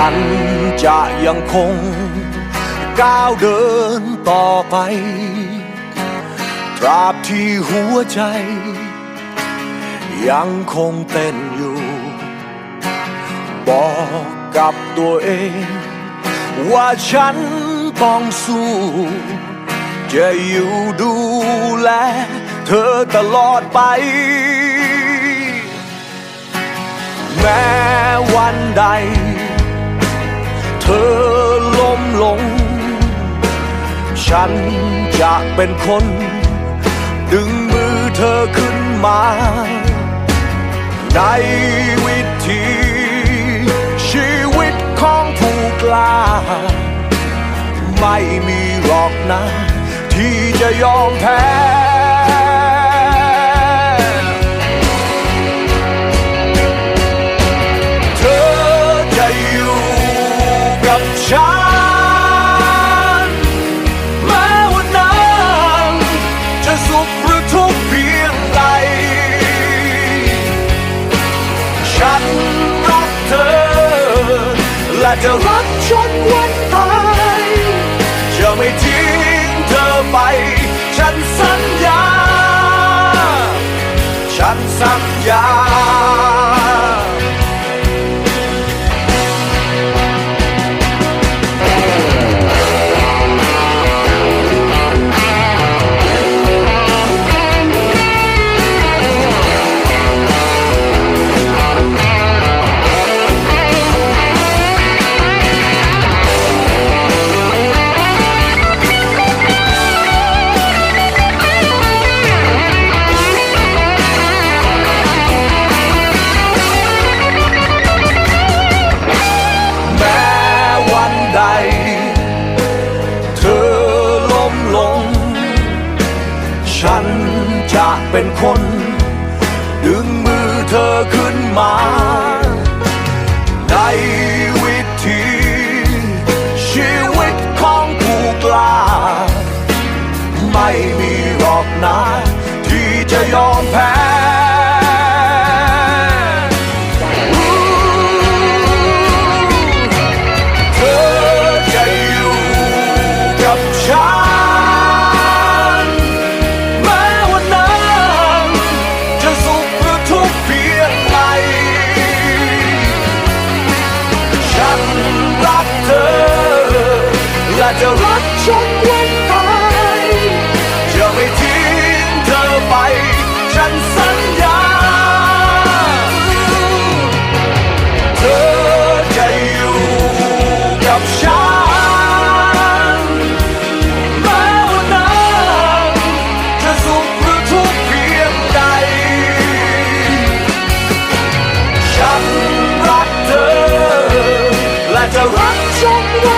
ฉันจะยังคงก้าวเดินต่อไป ตราบที่หัวใจ ยังคงเต้นอยู่ บอกกับตัวเอง ว่าฉันต้องสู้ จะอยู่ดูแลเธอตลอดไป แม้วันใด ธอล้มลง ฉันจะเป็นคน ดึงมือเธอขึ้นมา ในวิธีชีวิตของผู้กล้า ไม่มีหรอกนะ ที่จะยอมแพ้ ฉันแม้วันนั้นจะสุขหรือทุกข์เพียงใดฉันรักเธอ และจะรักจนวันตายจะไม่ทิ้งเธอไป ฉันสัญญา ฉันสัญญา เป็นคน ดึงมือเธอขึ้นมา จะรักจนวันตายจะไม่ทิ้งเธอไป ฉันสัญญา เธอจะอยู่กับฉันแม้วันนั้นจะสุขหรือทุกข์เพียงใด ฉันรักเธอ และจะรักจนวัน